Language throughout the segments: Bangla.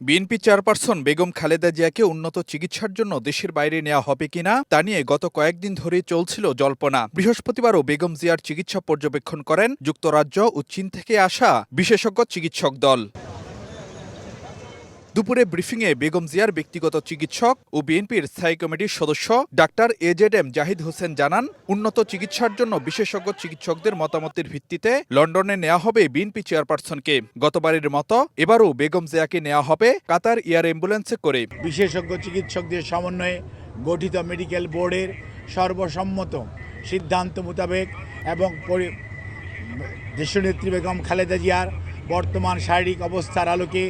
বিএনপি চেয়ারপারসন বেগম খালেদা জিয়াকে উন্নত চিকিৎসার জন্য দেশের বাইরে নেওয়া হবে কিনা তা নিয়ে গত কয়েকদিন ধরে চলছিল জল্পনা। বৃহস্পতিবারও বেগম জিয়ার চিকিৎসা পর্যবেক্ষণ করেন যুক্তরাজ্য ও চীন থেকে আসা বিশেষজ্ঞ চিকিৎসক দল। দুপুরে ব্রিফিংয়ে বেগম জিয়ার ব্যক্তিগত চিকিৎসক ও বিএনপির স্থায়ী কমিটির সদস্য doctor AZ M Zahid Hossain জানান, উন্নত চিকিৎসার জন্য বিশেষজ্ঞ চিকিৎসকদের মতামতের ভিত্তিতে লন্ডনে নেওয়া হবে বিএনপি চেয়ারপারসনকে। গতবারের মতো এবারও বেগম জিয়াকে নেওয়া হবে কাতার এয়ার অ্যাম্বুলেন্সে করে। বিশেষজ্ঞ চিকিৎসকদের সমন্বয়ে গঠিত মেডিকেল বোর্ডের সর্বসম্মত সিদ্ধান্ত মোতাবেক এবং দেশনেত্রী বেগম খালেদা জিয়ার বর্তমান শারীরিক অবস্থার আলোকে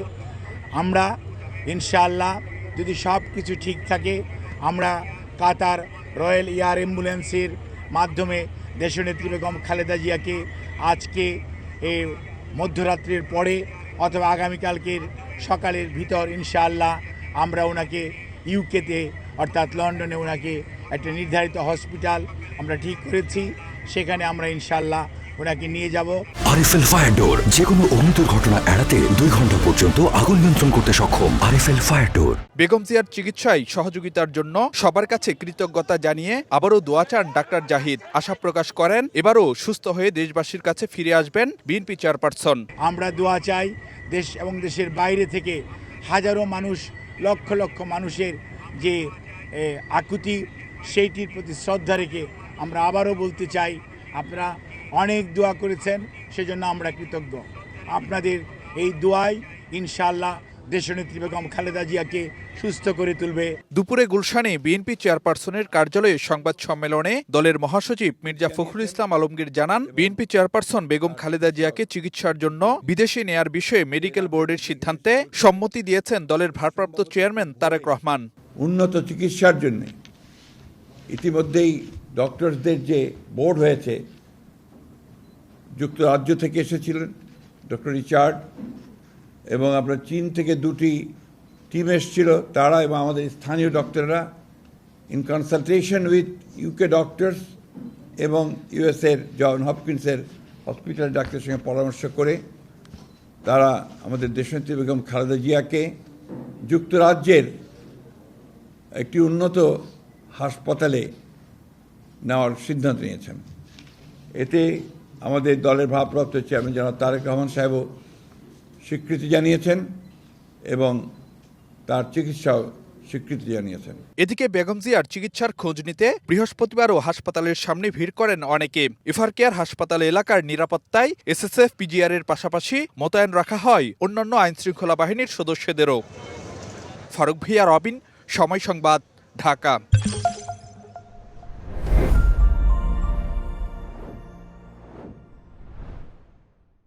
আমরা, ইনশাআল্লাহ, যদি সব কিছু ঠিক থাকে, আমরা কাতার রয়্যাল এয়ার অ্যাম্বুলেন্সের মাধ্যমে দেশনেত্রী বেগম খালেদা জিয়াকে আজকে এ মধ্যরাত্রির পরে অথবা আগামীকালকের সকালের ভিতর, ইনশাআল্লাহ, আমরা ওনাকে ইউকেতে, অর্থাৎ লন্ডনে ওনাকে একটা নির্ধারিত হসপিটাল আমরা ঠিক করেছি। সেখানে আমরা, ইনশাআল্লাহ ওনাকে নিয়ে যাব। আরএফএল ফায়ার ডোর যে কোনো অগ্নিতর ঘটনা এড়াতে দুই ঘণ্টা পর্যন্ত আগুন নিয়ন্ত্রণ করতে সক্ষম আরএফএল ফায়ার ডোর বেগম জিয়ার চিকিৎসায় সহযোগিতার জন্য সবার কাছে কৃতজ্ঞতা জানিয়ে আবারও দোয়া চান ডাক্তার জাহিদ। আশা প্রকাশ করেন এবারও সুস্থ হয়ে দেশবাসীর কাছে ফিরে আসবেন বিএনপি চেয়ারপারসন। আমরা দোয়া চাই দেশ এবং দেশের বাইরে থেকে হাজারো মানুষ লক্ষ লক্ষ মানুষের যে আকুতি সেইটির প্রতি শ্রদ্ধা রেখে আমরা আবারও বলতে চাই আপনারা অনেক দোয়া করেছেন সেজন্য আমরা কৃতজ্ঞ। আপনাদের এই দোয়াই ইনশাআল্লাহ দেশনেত্রী বেগম খালেদা জিয়াকে সুস্থ করে তুলবে। দুপুরে গুলশানে বিএনপি চেয়ারপারসনের কার্যালয়ে সংবাদ সম্মেলনে দলের মহাসচিব মির্জা ফখরুল ইসলাম আলমগীর জানান বিএনপি চেয়ারপারসন বেগম খালেদা জিয়াকে চিকিৎসার জন্য বিদেশে নেয়ার বিষয়ে মেডিকেল বোর্ডের সিদ্ধান্তে সম্মতি দিয়েছেন দলের ভারপ্রাপ্ত চেয়ারম্যান তারেক রহমান। উন্নত চিকিৎসার জন্য ইতিমধ্যেই ডক্টরসদের যে বোর্ড হয়েছে যুক্তরাজ্য থেকে এসেছিলেন, ডক্টর রিচার্ড, এবং আপনার চীন থেকে দুটি টিম এসেছিল, তারা এবং আমাদের স্থানীয় ডক্টররা in consultation with UK doctors এবং ইউএসের জন হপকিন্সের হসপিটাল ডাক্তারের সঙ্গে পরামর্শ করে, তারা আমাদের দেশনেত্রী বেগম খালেদা জিয়াকে যুক্তরাজ্যের একটি উন্নত হাসপাতালে নেওয়ার সিদ্ধান্ত নিয়েছেন। এতে আমাদের দলের ভারপ্রাপ্ত চেয়ারম্যান জনাব তারেক রহমান সাহেবও স্বীকৃতি জানিয়েছেন এবং তার চিকিৎসাও স্বীকৃতি জানিয়েছেন। এদিকে বেগম জিয়ার চিকিৎসার খোঁজ নিতে বৃহস্পতিবারও হাসপাতালের সামনে ভিড় করেন অনেকে। এফআর কেয়ার হাসপাতাল এলাকার নিরাপত্তায় এসএসএফ পিজিআর এর পাশাপাশি মোতায়েন রাখা হয় অন্যান্য আইনশৃঙ্খলা বাহিনীর সদস্যদেরও। ফারুক ভিয়া, রবিন, সময় সংবাদ, ঢাকা।